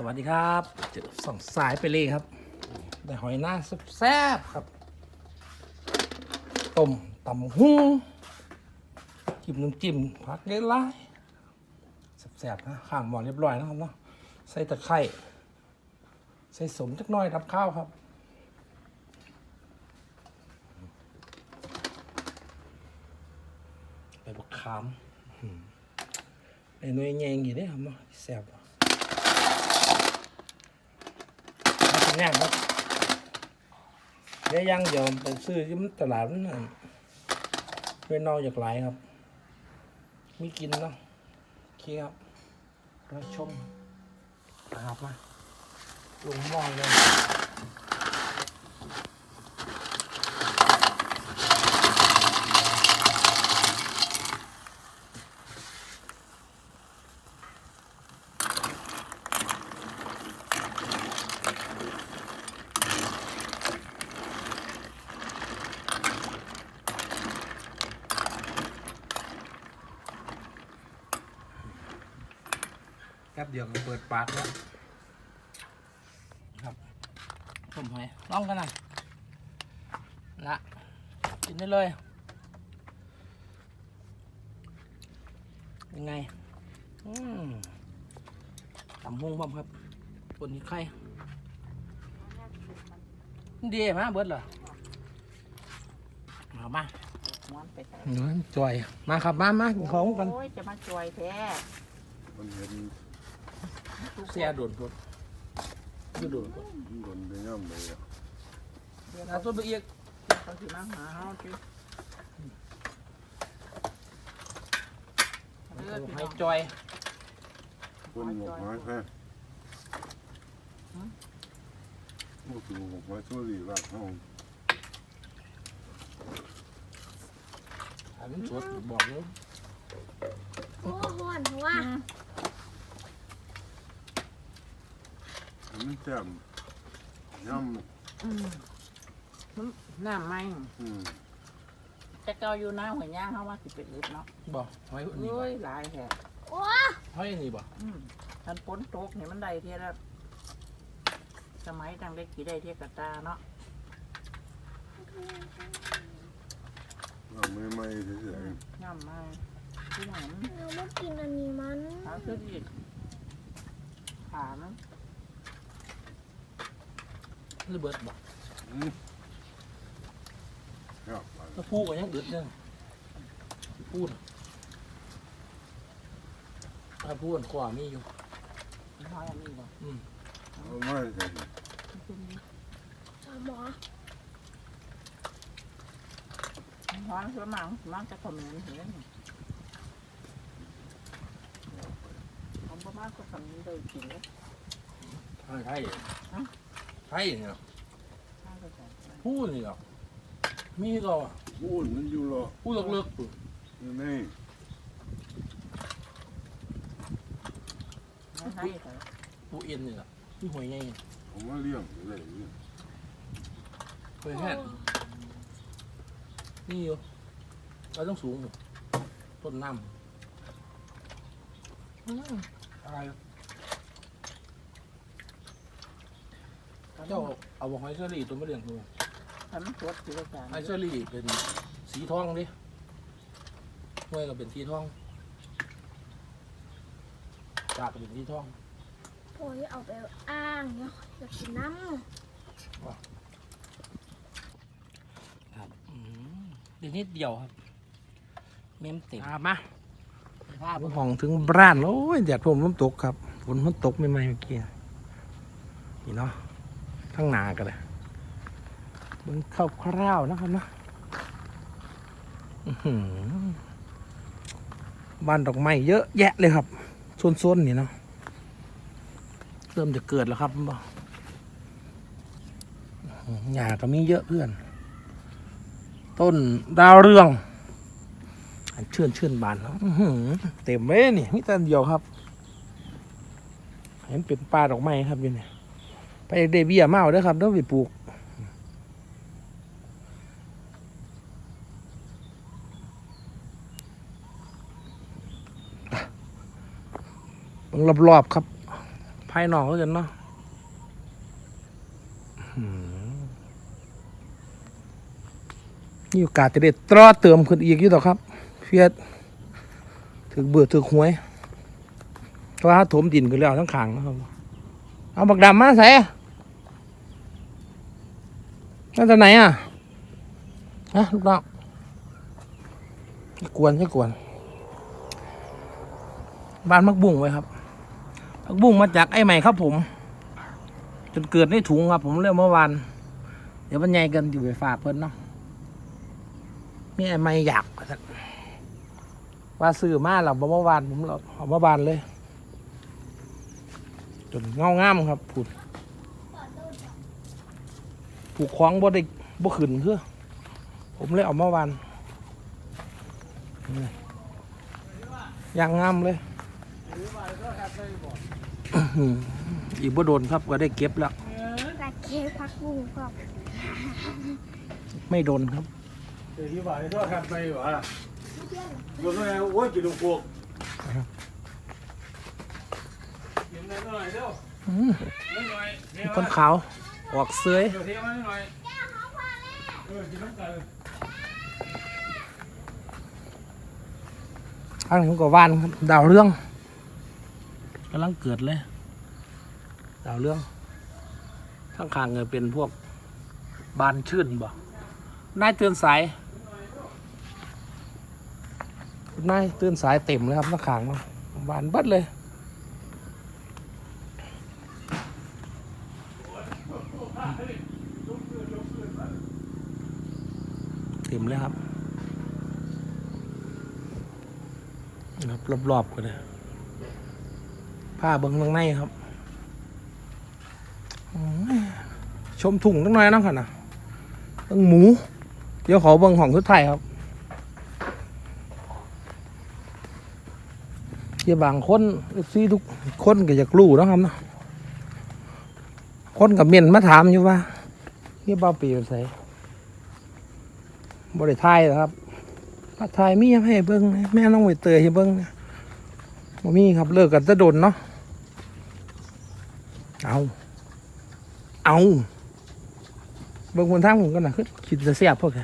สวัสดีครับเจอสองสายไปเลยครับได้หอยหน้าแซ่บครับต้มตำหุ้งจิ้มน้ำจิ้มผักเล็กน้อยแซ่บๆนะข้างหมอเรียบร้อยนะครับเนาะใส่ตะไคร้ใส่สมจักหน้อยรับข้าวครับไปบักขามไอ้หน่วยแยงอยู่เด้ครับเนาะแซ่บ อะมาถึงแน่ครับเดี๋ยวยังเดี๋ยวไปซื้อที่มันตลาดมันน่ะเวนนอกจากหลายครับ มีกินเนาะโอเคครับเราชมนะครับมาลงหม้อเลย ป๊บเดียวก็เปิดปากแล้วครับผมหอยลองกันหน่อยละกินได้เลย ยังไง อืมตำฮงบ้างครับบนนี้ไข่ดีมาเบิดเหรอเอามาม้วนไปใส่เนื้อจ่อย มาครับ มามากินของกัน โอ้ย จะมาจวยแท้ มันเห็น เสียโดนพดดูโดนพดโดนไปย่ำเลยอะเดี๋ยวเอาตัวไปเอียกเขาสิมาหาเฮาจิเลือดพี่ให้น้องจอยคนหมกไม้แค่โอ้โหหมกไม้ชั่วดีรากห้องอันนี้สดบอกเลย โอ้โหนหัว อืม มันแจ่มย่อืมน้ำไหมำอืมแต่เก่าอยู่น้าหัวย่างเฮามาสิเป็นอึดเนาะบอกหอยนี่โอ้บ่ยหลายแท้โอ้หอยนี่บ่อืมทันฝนตกนี่มันได้เท่ละสมัยดังเล็กกี่ได้เท่กระตาเนาะเราไม่ไม่เฉยน้ำไหมที่หนมเราไม่กินอันนี้มันขาขึ้นอีกขามัน ระเบิดบอกๆอืมครับไปถ้าพูดก็ยังดึดเนี่ยพูดถ้าพูดขวามีอยู่น้อยอันนี้บ่อืมเอาไม้ใส่สามหมอน้อยส่วนมากมันจะคอมเมนต์เห็นผมประมาณก็ทำนี้เลยกินเลยไทยไทย ไทยเนี่ยข้าวก็ใส่พูดนี่เหรอมีก็พูดมันอยู่หรอพูดเลิกๆปุ๊บนี่ไม่ให้เลยพูดเอ็นนี่แหละที่หอยไงผมว่าเลี้ยงเลยเนี่ยเคยแห้นี่อยู่เราต้องสูงอยู่ต้นน้ำอืมอะไร เจ้าเอาหอยเชอรี่ตัวมาเลี้ยงดูทำมันสดสิอาจารย์ไอเชอรี่เป็นสีทองดิห้วยก็เป็นสีทองจากก็เป็นสีทองโอ้ยเอาไปอ้างเนาะอยากกินน้ครับเดี๋ยวนิดเดียวครับ เมมเต็มมาภาพห้องถึงบ้านโอ้ยแดดผมมันตกครับฝนมันตกไม่ไหมเมื่อกี้นี่เนาะ ทั้งนากันเลยมันเข้าคร่าวนะครับนะบ้านดอกไม้เยอะแยะเลยครับโซนๆนี่เนาะเริ่มจะเกิดแล้วครับบอหญ้าก็มีเยอะเพื่อน ต้นดาวเรือง เชื่อนเชื่อนบานแล้วเต็มเลยนี่มีแต่เดียวครับ เห็นเป็นป่าดอกไม้ครับอยู่เนี่ย ไปเดเบียมาเอาเด้อครับต้องไปปลูกบิ่งรอบๆครับ ภายนอกก็กันเนาะนี่โอกาสจะได้ตรอเติมขึ้นอีกอยู่ต่อครับเพียดถึกเบื่อถึกหวยเพราะว่าถมดินกันแล้วทั้งขางนะครับ เอาบักดำมาใส่ มาจากไหนอะฮะลูกน้องกวนให้กวน บ้านมักบุ้งไว้ครับมักบุ้งมาจากไอ้ใหม่ครับผม จนเกิดในถุงครับ ผมเรียกเมื่อวาน เดี๋ยวบรรยายกันอยู่ไปฝากเพิ่นเนาะนี่ไอ้ใหม่อยากว่าซั่นว่าซื้อมาหรอเมื่อวานผมเรอเมื่อวานเลย จนเงางามครับผูด ผูกคล้องบ่ได้บ่ขึ้นเพื่อผมเลยเอาเมื่อวานนี่ยางงามเลยอื้อหืออีกบ่โดนครับก็ได้เก็บแล้วกระเคพักบุ้งครับไม่โดนครับเดี๋ยวที่ว่าไอ้ทอดขัดไปวะอยู่ตรงไหนโอ้ยกินลูกพวกกินหน่อยเร็วอื้อหน่อยมีคนขาว ออกเสื้อยอันข้างนี้ก็ว่านครับดาวเรื่องกำลังเกิดเลย ดาวเรื่องข้างคางเงยเป็นพวกบานชื่นบ่นายเตือนสายนายเตือนสายเต็มเลยครับข้างคางบานบัดเลย เต็มเลยครับนะครับรอบๆกันเลยผ้าเบิ้งข้างในครับ ชมถุงตั้งน้อยน้องค่ะนะเบิ้งหมู เดี๋ยวขอเบิ้งของทุกไทายครับเกี่ยบางคนซีทุกคนก็อยากรู้นะครับนะคนกับเมียนมาถามอยู่ว่าเกี่ยบ้าปีเป็นไส บริไทยเหรอครับมาไทยมีหยังให้เบิ้งแม่น้องใบเตยให้เบิ้งนะบ่มีครับเลิกกันจะโดนเนาะเอา เอาเบิ้งคนทางผมกันนะคือคิดจะเสียบพวกแก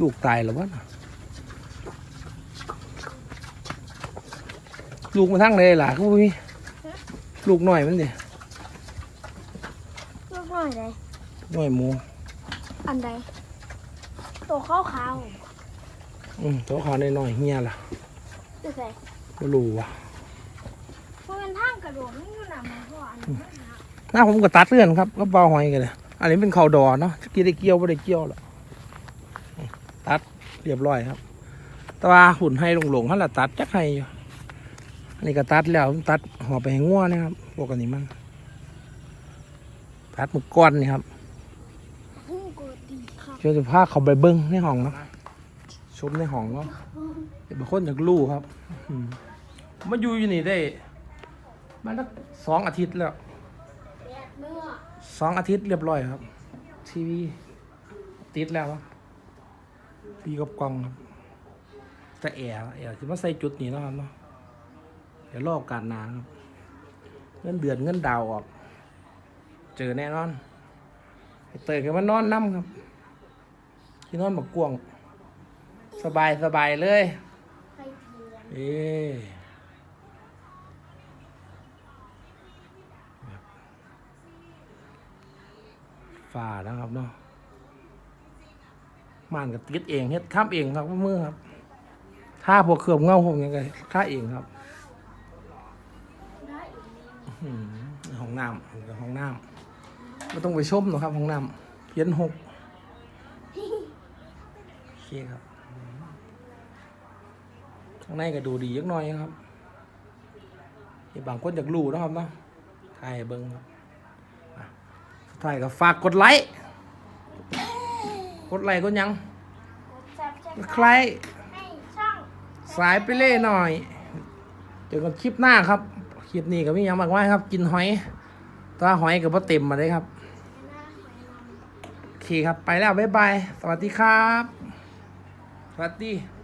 ลูกตายแล้ววะนะ ลูกมาทั้งเลยล่ะก็บ่มีลูกหน่อยมันดิลูกหน่อยเลยหน่อยหมู อันใดตัวขาวขาวอืมตัวขาวหน่อยๆเฮียล่ะๆจะใส่ก็รู้ว่ะเพราะมันทางกระโดดมันอยู่หนามันเพราะอันนี้มันหนาหน้าผมก็ตัดเลื่อนครับก็เบาหอยกันเลยอันนี้เป็นเขาดอเนาะกี่ได้เกี่ยวไม่ได้เกี่ยวหรอกตัดเรียบร้อยครับ แต่ว่าหุ่นให้หลงๆเขาละตัดจักให้อยู่ อันนี้ก็ตัดแล้วผมตัดหัวไปให้ง่วนะครับพวกอันนี้มันตัดหมึกก้อนนี่ครับพุ่งกดดีครับเดี๋ยวจะพาเขาไปเบิ้งในห้องเนาะชมในห้องเนาะเดี๋ยวบางคนอยากรู้ครับอืมมาอยู่อยู่นี่ได้มาสักสองอาทิตย์แล้วแดดเนื้อสองอาทิตย์เรียบร้อยครับ ทีวีติดแล้วครับปีกับกล้องครับแต่แอร์แอร์จะมาใส่จุดนี้เนาะครับเนาะ เดี๋ยวรอบการหนาครับ เงินเดือนเงินดาวออก เจอแน่นอนไอ้เตยกันมานอนน้ำครับ ที่นอนบักกวางสบายสบายเลยไปเถือนเอ๊ะฝ่านะครับเนาะม่านกับติดเองเฮ็ดทำเองครับมือครับถ้าพวกเครือบเงาพวกนี้ก็ค่าเองครับ ได้อีกแล้ว อื้อ หือห้องน้ำห้องน้ำไม่ต้องไปชมหรอกครับห้องน้ำเพี้ยนหกโอเคครับข้างในก็ดูดียักหน่อยครับเดี๋ยวบางคนอยากรู้นะครับเนาะถ่ายให้เบิ้งครับอะถ่ายก็ฝากกดไลค์ กดไลค์กดหยังกดจับจับใครให้ช่องสายไปเล่หน่อย เจอกันคลิปหน้าครับ คลิปนี้ก็มีอย่างมากมายครับ กินหอยแตว่าหอยกับพ่เต็มมาเลยครับโอเคครับไปแล้วบ๊ายบาย สวัสดีครับ สวัสดี